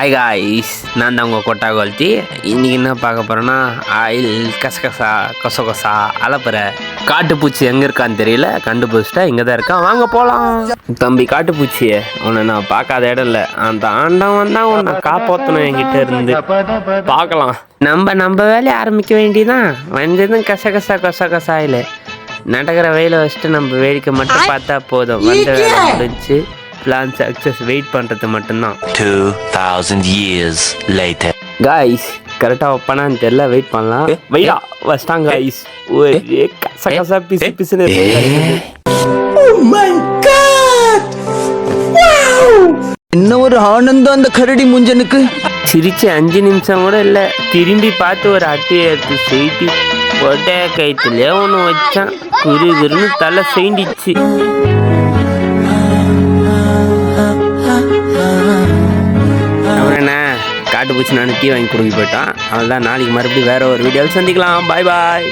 Hi guys நான் தான் உங்கள் கொட்டா குவாலிட்டி இன்றைக்கி என்ன பார்க்க போகிறேன்னா ஆயில் கசகசா கொச கொசா அலப்பற. காட்டுப்பூச்சி எங்கே இருக்கான்னு தெரியல கண்டுபிடிச்சிட்டா இங்கே தான் இருக்கான். வாங்க போகலாம் தம்பி காட்டுப்பூச்சியே உன்னை நான் பார்க்காத இடம் இல்லை. அந்த ஆண்டவன் தான் உன்னை காப்பாற்றணும் என்கிட்ட இருந்து. பார்க்கலாம். நம்ம நம்ம வேலையை ஆரம்பிக்க வேண்டியதான் வந்ததும் கசகசா கொச கொசா ஆயில். நடக்கிற வெயில வச்சுட்டு நம்ம வேடிக்கை மட்டும் பார்த்தா போதும். வந்த வேலை முடிஞ்சு. பிளான் சக்ஸஸ் வெயிட் பண்ணுறது மட்டும்தான். 2,000 years later. காய்ஸ் கரெக்டாக வைப்பானான்னு தெரியல வெயிட் பண்ணலாம். வெயிடா வச்சிட்டாங்க காய்ஸ் ஒரே கச கசா பிசு பிசுன்னு இருக்கு. என்ன ஒரு ஆனந்தம் அந்த கரடி முஞ்சனுக்கு? சிரிச்சு அஞ்சு நிமிஷம் கூட இல்லை. திரும்பி பார்த்து ஒரு அட்டையை எடுத்து செய்தி ஒட்டைய கைத்துலேயே ஒன்று வச்சான். குரு குருன்னு தலை செய்திச்சு காட்டு பூச்சி நான் டீ வாங்கி கொடுக்க போயிட்டான். அவள் தான் நாளைக்கு மறுபடியும் வேற ஒரு வீடியோவில் சந்திக்கலாம். பாய் பாய்